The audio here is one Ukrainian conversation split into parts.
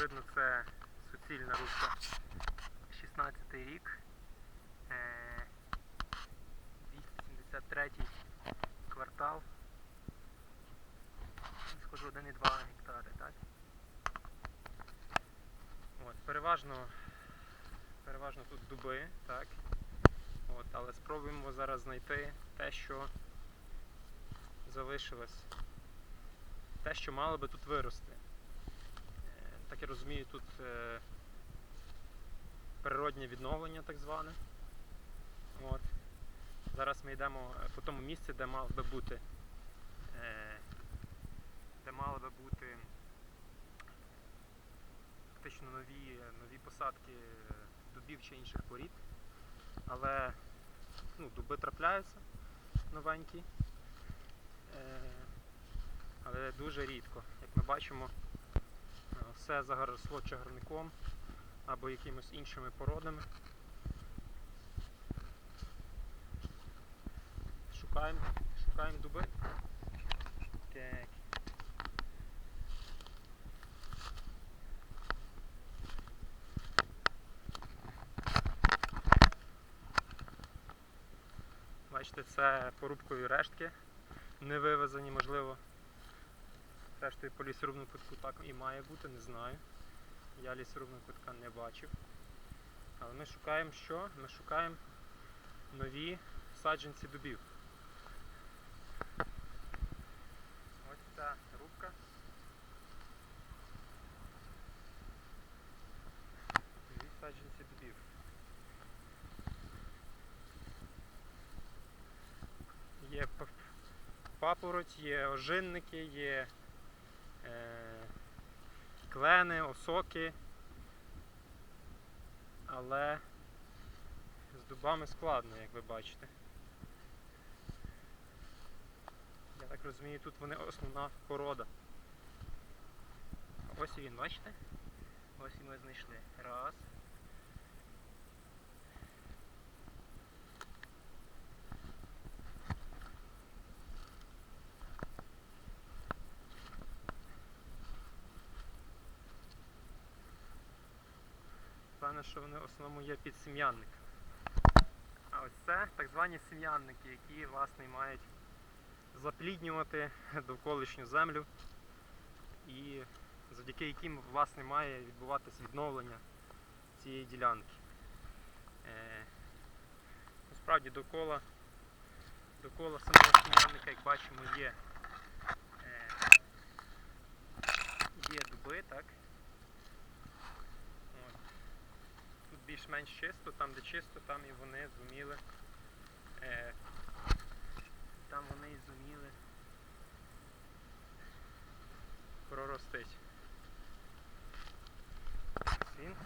видно, це суцільна рубка. 16 рік. Е, 273 квартал. Схожу 1,2 гектари, так? От, переважно, переважно тут дуби, так? От, але спробуємо зараз знайти те, що залишилось. Те, що мало би тут вирости. Так я розумію, тут е, природнє відновлення так зване. От. Зараз ми йдемо е, по тому місці, де мав би бути. е, Де мали би бути фактично нові, нові посадки е, дубів чи інших порід. Але ну, дуби трапляються новенькі. Е, але дуже рідко. Як ми бачимо, все заросло чагарником або якимись іншими породами. Шукаємо, шукаємо дуби. Так. Бачите, це порубкові рештки, не вивезені, можливо. Рештою по лісорубному кутку так і має бути, не знаю. Я лісорубного кутка не бачив. Але ми шукаємо що? Ми шукаємо нові саджанці дубів. Ось ця рубка. Нові саджанці дубів. Є папороть, є ожинники, є клени, осоки. Але з дубами складно, як ви бачите. Я так розумію, тут вони основна порода. Ось він, бачите? Ось і ми знайшли. Раз. Певне, що вони в основному є підсім'янник. А ось це так звані сім'янники, які власне мають запліднювати довколишню землю і завдяки яким власне має відбуватись відновлення цієї ділянки. Е, насправді довкола, довкола самого сім'янника, як бачимо, є, е, є дуби, так? От. Тут більш-менш чисто, там де чисто, там і вони зуміли. Е, там вони і зуміли проростить. Він.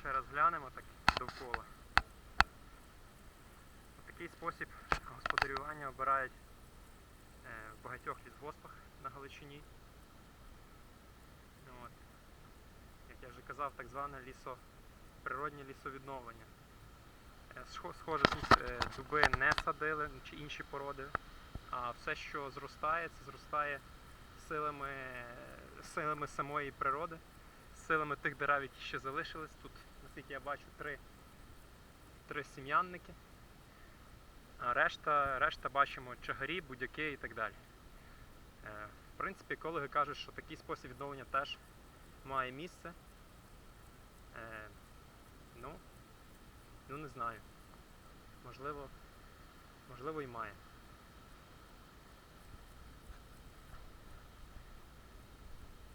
Ще раз глянемо так довкола. Такий спосіб господарювання обирають е, в багатьох лісгоспах на Галичині. От як я вже казав, так зване лісо, природнє лісовідновлення. Е, Схоже, тут е, дуби не садили чи інші породи, а все, що зростає, це зростає силами, силами самої природи, силами тих дерев, які ще залишились. Тут, наскільки я бачу, три, три сім'янники. А решта, решта бачимо чагарі, будяки і так далі. Е, В принципі, екологи кажуть, що такий спосіб відновлення теж має місце. Е, ну, ну не знаю. Можливо, можливо і має.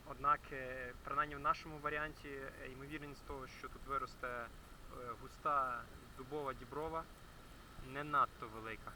Однак, е, принаймні в нашому варіанті е, ймовірність того, що тут виросте е, густа дубова діброва, не надто велика.